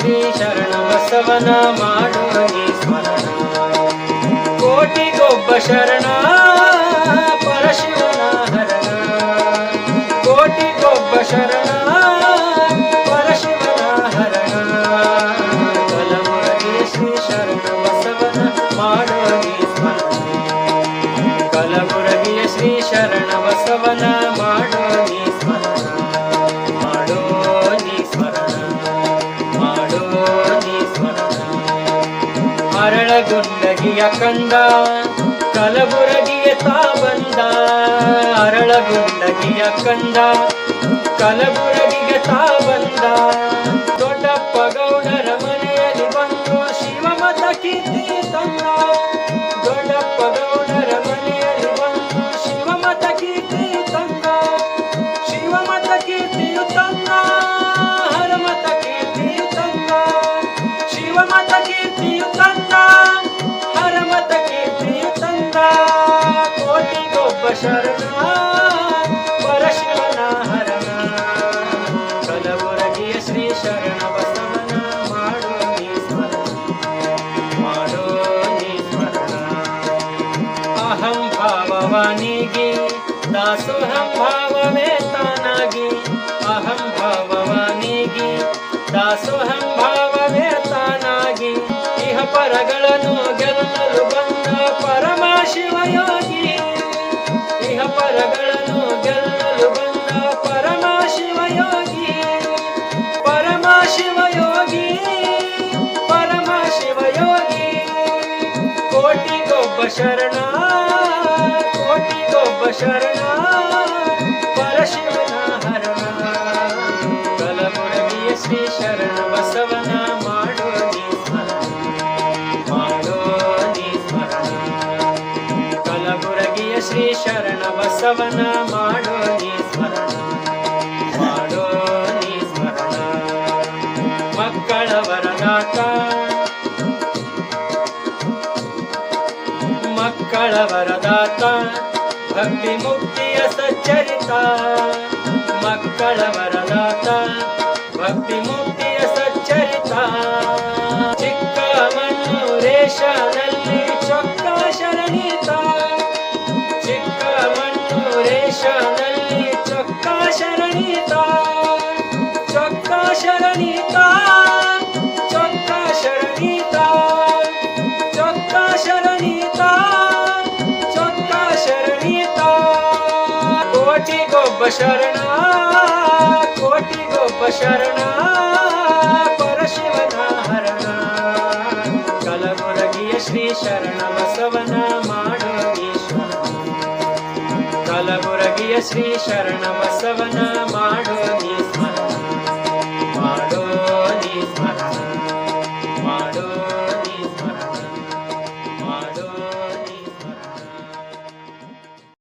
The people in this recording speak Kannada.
ಶ್ರೀ ಶರಣ ಬಸವನ ಮಾಡುವನೆ ಸ್ಮರಣ. ಕೋಟಿಗೊಬ್ಬ ಶರಣ ಬಸವನ ಮಾಡೋ ನೀ ಸ್ಮರಣ, ಮಾಡೋ ನೀ ಸ್ಮರಣ, ಮಾಡೋ ನೀ ಸ್ಮರಣ. ಅರಳಗುಂಡಗಿಯ ಕಂದ, ಕಲಬುರಗಿಯ ತಾ ಬಂದ ಅರಳಗುಂಡಗಿಯ ಕಂದ ಕಲಬುರಗಿಯ ತಾ ಬಂದ ದೊಡ್ಡಪ್ಪ ಭಾವವಾನಿಗೆ ದಾಸೋಹಂ ಭಾವವೇ ತಾನಾಗಿ ಶರಣ ಕೋಟಿಗೊಬ್ಬ ಶರಣ, ಪರಶಿವನ ಹರಣ. ಕಲಬುರಗಿಯ ಶ್ರೀ ಶರಣ, ಬಸವನ ಮಾಡೋ ನೀ ಸ್ಮರಣ. ಮಾಡೋ ನೀ ಸ್ಮರಣ. ಕಲಬುರಗಿಯ ಶ್ರೀ ಶರಣ, ಬಸವನ ಮಾಡೋ ನೀ ಸ್ಮರಣ. ಮಾಡೋ ನೀ ಸ್ಮರಣ. ಮಕ್ಕಳ ವರದಾತ ಮಕ್ಕಳ ವರದಾತ ಭಕ್ತಿ ಮುಕ್ತಿಯ ಸಚ್ಚರಿತ ಮಕ್ಕಳ ವರದಾತ ಭಕ್ತಿ ಮುಕ್ತಿಯ ಸಚ್ಚರಿತ ಚಿಕ್ಕ ಮಣ್ಣೂರೇಶನಲ್ಲಿ ಚೊಕ್ಕ ಶರಣಿತ ಚಿಕ್ಕ ಮಣ್ಣೂರೇಶನಲ್ಲಿ ಚೊಕ್ಕ ಶರಣಿತ ಚೊಕ್ಕ ಶರಣಿತ ಚೊಕ್ಕ ಶರಣಿತ ಚೊಕ್ಕ ಶರಣಿತ ಶರಣ, ಕೋಟಿಗೊಬ್ಬ ಶರಣ, ಪರಶಿವನ ಹರಣ. ಕಲಬುರಗಿಯ ಶ್ರೀ ಶರಣ ಬಸವನ ಮಾಡೋ ಈಶ್ವರ ಶ್ರೀ ಶರಣ ಬಸವನ ಮಾಡೋ ನೀ ಮಾಡೋ ನೀ ಸ್ಮರಣ ಮಾಡೋ